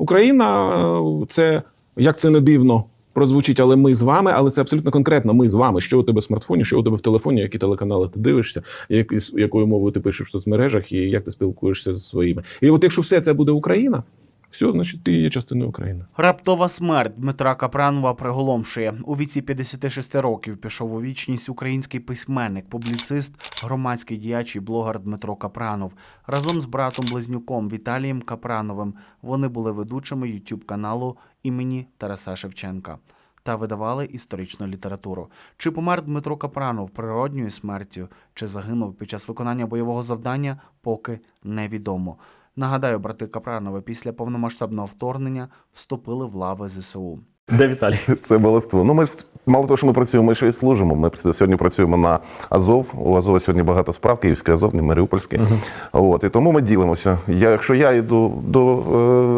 Україна е, це як це не дивно. Прозвучить, але ми з вами, але це абсолютно конкретно. Ми з вами. Що у тебе в смартфоні, що у тебе в телефоні, які телеканали ти дивишся, якою мовою ти пишеш в соцмережах і як ти спілкуєшся зі своїми. І от якщо все це буде Україна, все, значить ти є частиною України. Раптова смерть Дмитра Капранова приголомшує. У віці 56 років пішов у вічність український письменник, публіцист, громадський діяч і блогер Дмитро Капранов. Разом з братом близнюком Віталієм Капрановим вони були ведучими youtube каналу імені Тараса Шевченка та видавали історичну літературу. Чи помер Дмитро Капранов природньою смертю, чи загинув під час виконання бойового завдання, поки невідомо. Нагадаю, брати Капранови після повномасштабного вторгнення вступили в лави ЗСУ. Де Віталій? Це баластво. Ну, ми мало того, що ми працюємо, ми ще й служимо. Ми сьогодні працюємо на Азов. У Азова сьогодні багато справ, Київський Азов, не Маріупольський. От, і тому ми ділимося. Я, якщо я йду до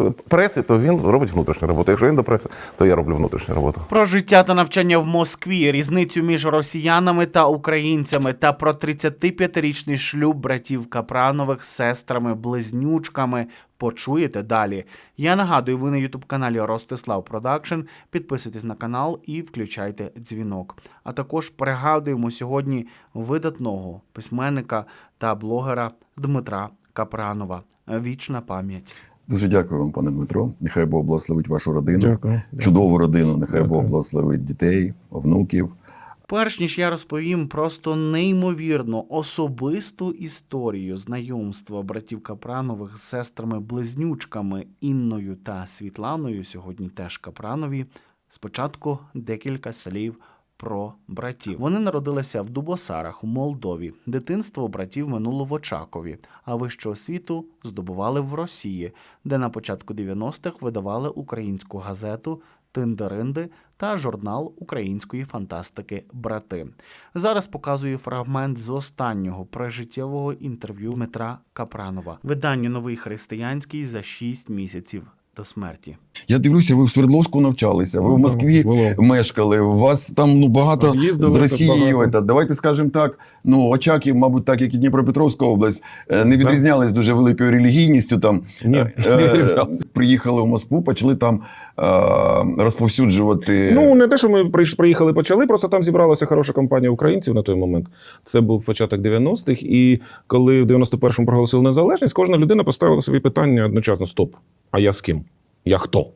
е, преси, то він робить внутрішню роботу. Якщо він до преси, то я роблю внутрішню роботу. Про життя та навчання в Москві, різницю між росіянами та українцями, та про 35-річний шлюб братів Капранових з сестрами-близнючками почуєте далі. Я нагадую, ви на ютуб каналі Ростислав Продакшн. Підписуйтесь на канал і включайте дзвінок. А також пригадуємо сьогодні видатного письменника та блогера Дмитра Капранова. Вічна пам'ять. Дуже дякую вам, пане Дмитро. Нехай Бог благословить вашу родину. Дякую. Чудову родину. Нехай Дякую. Бог благословить дітей, внуків. Перш ніж я розповім просто неймовірно особисту історію знайомства братів Капранових з сестрами-близнючками Інною та Світланою, сьогодні теж Капранові. Спочатку декілька слів про братів. Вони народилися в Дубосарах у Молдові. Дитинство братів минуло в Очакові, а вищу освіту здобували в Росії, де на початку 90-х видавали українську газету Тиндеринди та журнал української фантастики Брати. Зараз показую фрагмент з останнього прижиттєвого інтерв'ю Дмитра Капранова. Видання новий християнський за 6 місяців до смерті. Я дивлюся, ви в Свердловську навчалися, ви в Москві Було. мешкали. У вас там ну багато Їздили з Росією. багато. Та, давайте скажемо так. Ну, Очаків, мабуть, так як і Дніпропетровська область, е, не відрізнялись дуже великою релігійністю. Там Ні, Е, не приїхали в Москву, почали там е, розповсюджувати. Ну, не те, що ми приїхали, почали, просто там зібралася хороша компанія українців на той момент. Це був початок 90-х. І коли в 91-му проголосили незалежність, кожна людина поставила собі питання одночасно: стоп, а я з ким? Я хто?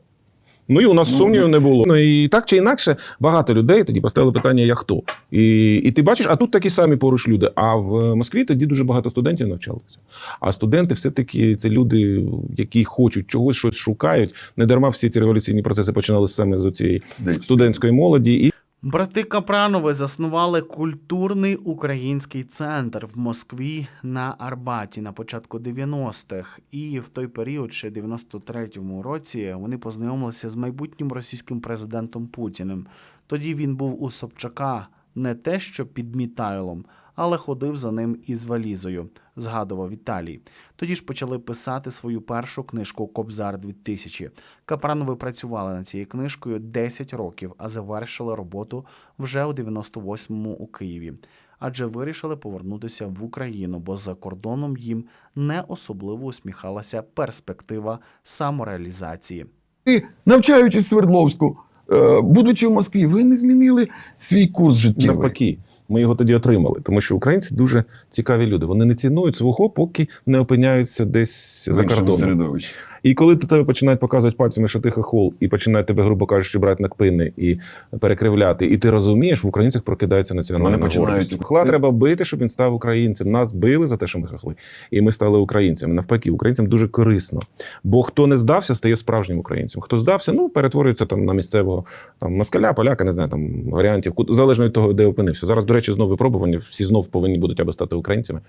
Ну і у нас Ну, сумнівів не було. Ну і так чи інакше, багато людей тоді поставили питання, я хто. І, і ти бачиш, а тут такі самі поруч люди. А в Москві тоді дуже багато студентів навчалося. А студенти все-таки це люди, які хочуть чогось, щось шукають. Не дарма всі ці революційні процеси починалися саме з цієї студентської молоді. І Брати Капранови заснували культурний український центр в Москві на Арбаті на початку 90-х. І в той період, ще 93-му році, вони познайомилися з майбутнім російським президентом Путіним. Тоді він був у Собчака не те, що під Мітайлом, але ходив за ним із валізою, згадував Віталій. Тоді ж почали писати свою першу книжку Кобзар 2000. Капранови працювали над цією книжкою 10 років, а завершили роботу вже у 98-му у Києві. Адже вирішили повернутися в Україну, бо за кордоном їм не особливо усміхалася перспектива самореалізації. Ви, навчаючись Свердловську, е, будучи в Москві, ви не змінили свій курс життєвий. навпаки, ми його тоді отримали, тому що українці дуже цікаві люди. Вони не цінують свого, поки не опиняються десь за кордоном. І коли до тебе починають показувати пальцями, що ти хохол, і починають тебе, грубо кажучи, брати на кпини і перекривляти, і ти розумієш, в українцях прокидається національна Вони починають- це- треба бити, щоб він став українцем. Нас били за те, що ми хохли, і ми стали українцями. Навпаки, українцям дуже корисно. Бо хто не здався, стає справжнім українцем. Хто здався, ну перетворюється там на місцевого там москаля, поляка, не знаю, там варіантів, залежно від того, де опинився. Зараз, до речі, знову випробування. Всі знов повинні будуть або стати українцями,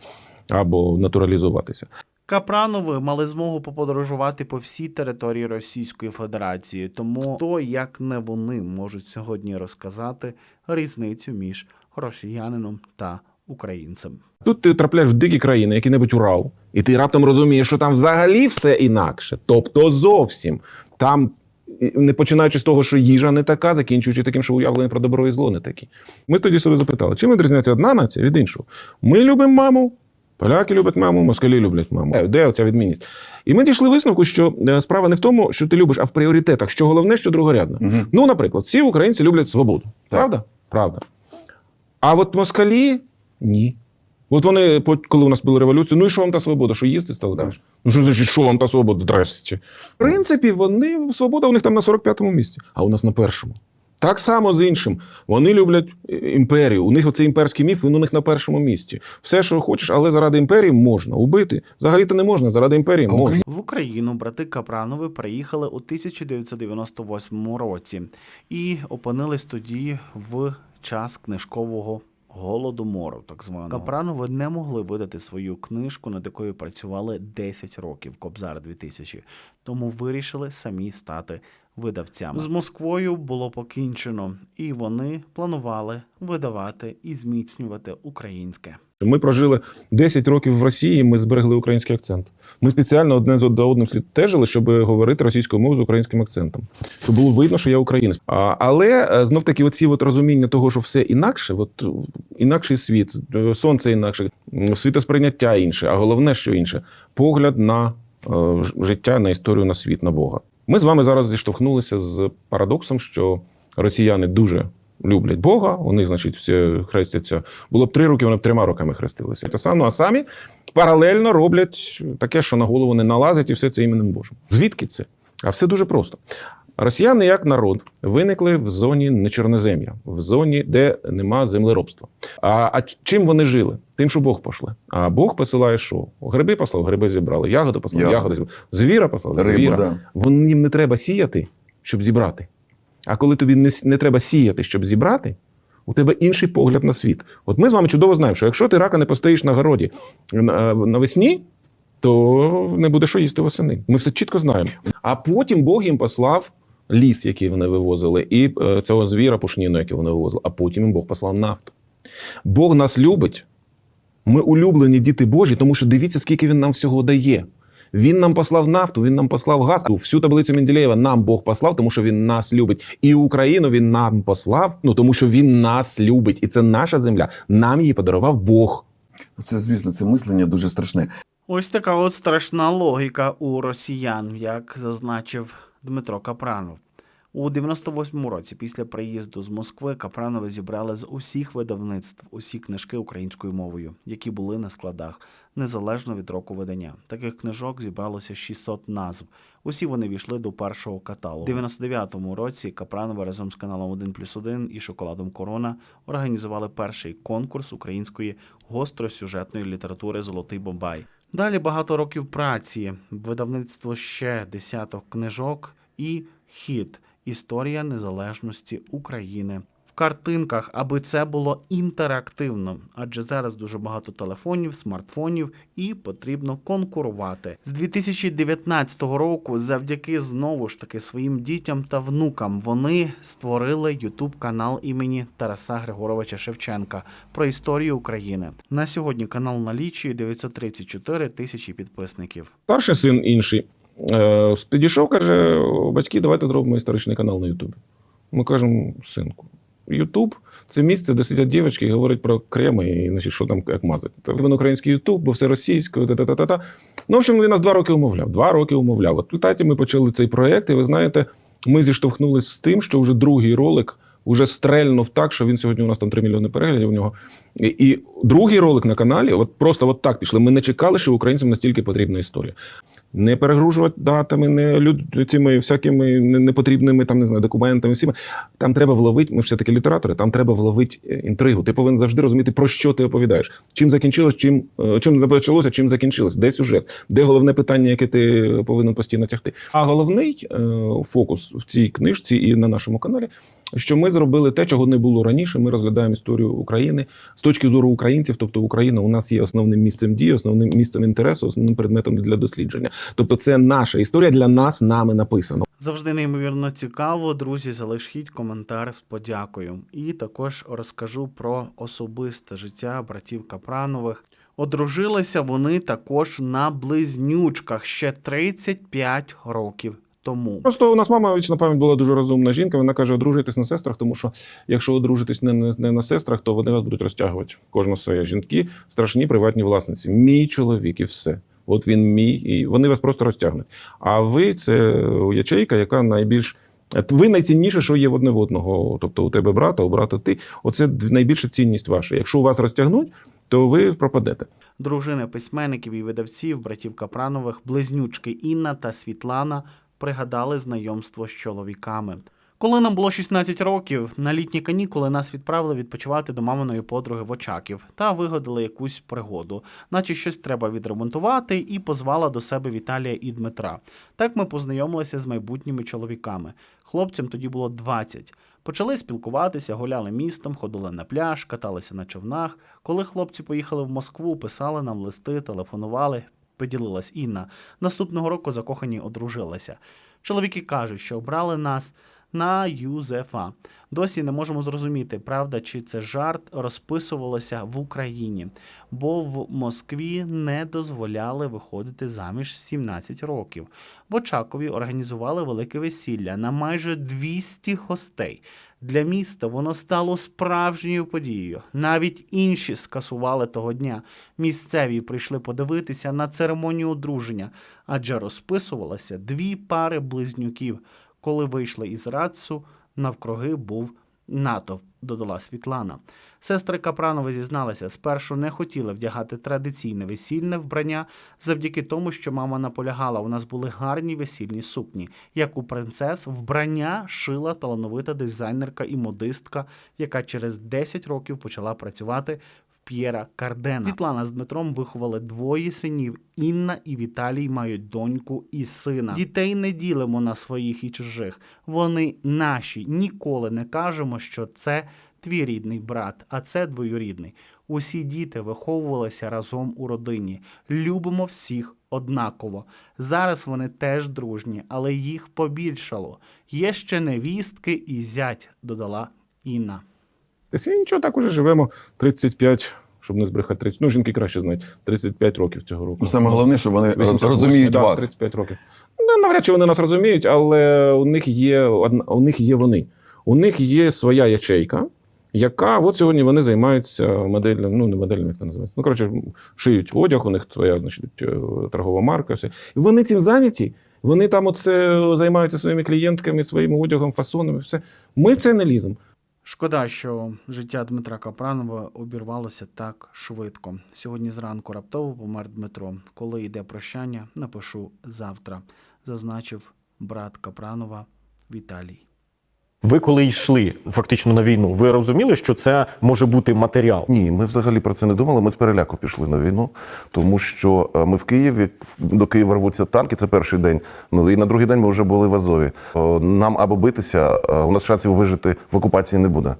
або натуралізуватися. Капранови мали змогу поподорожувати по всій території Російської Федерації, тому хто, як не вони, можуть сьогодні розказати різницю між росіянином та українцем. Тут ти трапляєш в дикі країни, який-небудь Урал, і ти раптом розумієш, що там взагалі все інакше. Тобто зовсім. Там, не починаючи з того, що їжа не така, закінчуючи таким, що уявлення про добро і зло не такі. Ми тоді себе запитали, чим відрізняється одна нація від іншої? Ми любимо маму, Поляки люблять маму, москалі люблять маму. Е, Де оця відмінність? І ми дійшли висновку, що е, справа не в тому, що ти любиш, а в пріоритетах, що головне, що другорядне. Мгм. Ну, наприклад, всі українці люблять свободу. Правда? Правда. А от москалі ні. От вони, коли у нас була революція, ну і що вам та свобода? Що їсти стали? Да. Ну що значить, що вам та свобода? Здрасте. В принципі, вони свобода у них там на 45-му місці, а у нас на першому. Так само з іншим. Вони люблять е, імперію. У них оцей імперський міф, він у них на першому місці. Все, що хочеш, але заради імперії можна убити. Взагалі-то не можна, заради імперії можна. В Україну брати Капранови приїхали у 1998 році і опинились тоді в час книжкового голодомору, так званого. Капранови не могли видати свою книжку, над якою працювали 10 років, Кобзар 2000, тому вирішили самі стати видавцями. З Москвою було покінчено, і вони планували видавати і зміцнювати українське. Ми прожили 10 років в Росії, ми зберегли український акцент. Ми спеціально одне з одним стежили, щоб говорити російською мовою з українським акцентом. Щоб було видно, що я українець. А, але знов таки, оці от розуміння того, що все інакше, от е, інакший світ, е, сонце інакше, світосприйняття інше, а головне, що інше, погляд на е, життя, на історію, на світ, на Бога. Ми з вами зараз зіштовхнулися з парадоксом, що росіяни дуже люблять Бога, вони, значить, всі хрестяться. Було б три роки, вони б трьома роками хрестилися. Те саме, а самі паралельно роблять таке, що на голову не налазить, і все це іменем Божим. Звідки це? А все дуже просто. Росіяни, як народ, виникли в зоні нечорнозем'я, в зоні, де нема землеробства. А, а чим вони жили? Тим, що Бог пошле. А Бог посилає що? Гриби послав, гриби зібрали, ягоди послав, Ягоди. ягоди зібрали. Звіра послав, Рибу, звіра. да. Вон їм не треба сіяти, щоб зібрати. А коли тобі не, не треба сіяти, щоб зібрати, у тебе інший погляд на світ. От ми з вами чудово знаємо, що якщо ти рака не постоїш на городі навесні, то не буде що їсти восени. Ми все чітко знаємо. А потім Бог їм послав ліс, який вони вивозили, і е, цього звіра пушніну, який вони вивозили. А потім їм Бог послав нафту. Бог нас любить. Ми улюблені діти Божі, тому що дивіться, скільки він нам всього дає. Він нам послав нафту, він нам послав газ. Всю таблицю Менделєєва нам Бог послав, тому що він нас любить. І Україну він нам послав, ну тому що він нас любить. І це наша земля. Нам її подарував Бог. Це, звісно, це мислення дуже страшне. Ось така от страшна логіка у росіян, як зазначив Дмитро Капранов. У 98-му році, після приїзду з Москви, Капранови зібрали з усіх видавництв усі книжки українською мовою, які були на складах, незалежно від року видання. Таких книжок зібралося 600 назв. Усі вони війшли до першого каталогу. У 99-му році Капранови разом з каналом 1 плюс 1 і шоколадом Корона організували перший конкурс української гостросюжетної літератури Золотий Бомбай. Далі багато років праці, видавництво ще десяток книжок і хід Історія незалежності України. Картинках, аби це було інтерактивно, адже зараз дуже багато телефонів, смартфонів і потрібно конкурувати. З 2019 року, завдяки знову ж таки своїм дітям та внукам, вони створили Ютуб канал імені Тараса Григоровича Шевченка про історію України. На сьогодні канал налічує 934 тисячі підписників. Старший син інший е, підійшов, каже: батьки, давайте зробимо історичний канал на Ютубі. Ми кажемо, синку, Ютуб це місце, де сидять дівчатки і говорять про креми і значить, що там як мазати. Він український Ютуб, бо все російською, та-та-та-та. Ну, в общем, він нас два роки умовляв. Два роки умовляв. От результаті ми почали цей проєкт, і ви знаєте, ми зіштовхнулися з тим, що вже другий ролик уже стрельнув так, що він сьогодні у нас там 3 мільйони переглядів у нього. І, і другий ролик на каналі, от просто от так пішли. Ми не чекали, що українцям настільки потрібна історія. Не перегружувати датами, не люд, цими всякими непотрібними там, не знаю, документами. Всіми. Там треба вловити, ми все-таки літератори, там треба вловити е, інтригу. Ти повинен завжди розуміти, про що ти оповідаєш. Чим закінчилось, чим, е, чим почалося, чим закінчилось, де сюжет, де головне питання, яке ти повинен постійно тягти. А головний е, фокус в цій книжці і на нашому каналі, що ми зробили те, чого не було раніше. Ми розглядаємо історію України з точки зору українців. Тобто Україна у нас є основним місцем дії, основним місцем інтересу, основним предметом для дослідження. Тобто, це наша історія для нас нами написано. Завжди неймовірно цікаво. Друзі, залишіть коментар з подякою. І також розкажу про особисте життя братів Капранових. Одружилися вони також на близнючках ще 35 років тому. Просто у нас мама вічна пам'ять була дуже розумна жінка. Вона каже: одружуйтесь на сестрах, тому що якщо одружитесь не, не, не на сестрах, то вони вас будуть розтягувати. Кожна своє жінки страшні приватні власниці. Мій чоловік і все. От він мій, і вони вас просто розтягнуть. А ви це ячейка, яка найбільш. Ви найцінніше, що є в одне в одного. Тобто у тебе брата, у брата ти. Оце найбільша цінність ваша. Якщо вас розтягнуть, то ви пропадете. Дружини письменників і видавців, братів Капранових, близнючки Інна та Світлана пригадали знайомство з чоловіками. Коли нам було 16 років, на літні канікули нас відправили відпочивати до маминої подруги в Очаків та вигадали якусь пригоду, наче щось треба відремонтувати, і позвала до себе Віталія і Дмитра. Так ми познайомилися з майбутніми чоловіками. Хлопцям тоді було 20. Почали спілкуватися, гуляли містом, ходили на пляж, каталися на човнах. Коли хлопці поїхали в Москву, писали нам листи, телефонували, поділилась Інна. Наступного року закохані одружилися. Чоловіки кажуть, що обрали нас на ЮЗФА. Досі не можемо зрозуміти, правда, чи це жарт розписувалося в Україні, бо в Москві не дозволяли виходити заміж 17 років. В Очакові організували велике весілля на майже 200 гостей. Для міста воно стало справжньою подією. Навіть інші скасували того дня. Місцеві прийшли подивитися на церемонію одруження, адже розписувалося дві пари близнюків. Коли вийшли із Рацу, навкруги був натовп, додала Світлана. Сестри Капранови зізналися, спершу не хотіли вдягати традиційне весільне вбрання завдяки тому, що мама наполягала. У нас були гарні весільні сукні. Як у принцес, вбрання шила талановита дизайнерка і модистка, яка через 10 років почала працювати П'єра Кардена. Світлана з Дмитром виховали двоє синів. Інна і Віталій мають доньку і сина. Дітей не ділимо на своїх і чужих. Вони наші. Ніколи не кажемо, що це твій рідний брат, а це двоюрідний. Усі діти виховувалися разом у родині. Любимо всіх однаково. Зараз вони теж дружні, але їх побільшало. Є ще невістки і зять, додала Інна. Десь і нічого, так уже живемо 35, щоб не збрехати 30. Ну, жінки краще знають, 35 років цього року. Ну, саме головне, що вони 88, розуміють да, вас. 35 років. Ну, навряд чи вони нас розуміють, але у них є у них є вони. У них є своя ячейка, яка от сьогодні вони займаються моделлю, ну не моделлю, як це називається. Ну, коротше, шиють одяг, у них своя значить, е, торгова марка. Все. І вони цим зайняті. Вони там оце займаються своїми клієнтками, своїм одягом, фасонами. Все. Ми в це не ліземо. Шкода, що життя Дмитра Капранова обірвалося так швидко. Сьогодні зранку раптово помер Дмитро. Коли йде прощання, напишу завтра, зазначив брат Капранова Віталій. Ви коли йшли фактично на війну, ви розуміли, що це може бути матеріал? Ні, ми взагалі про це не думали. Ми з переляку пішли на війну, тому що е, ми в Києві до Києва рвуться танки. Це перший день. Ну і на другий день ми вже були в Азові. Нам або битися, е, у нас шансів вижити в окупації не буде.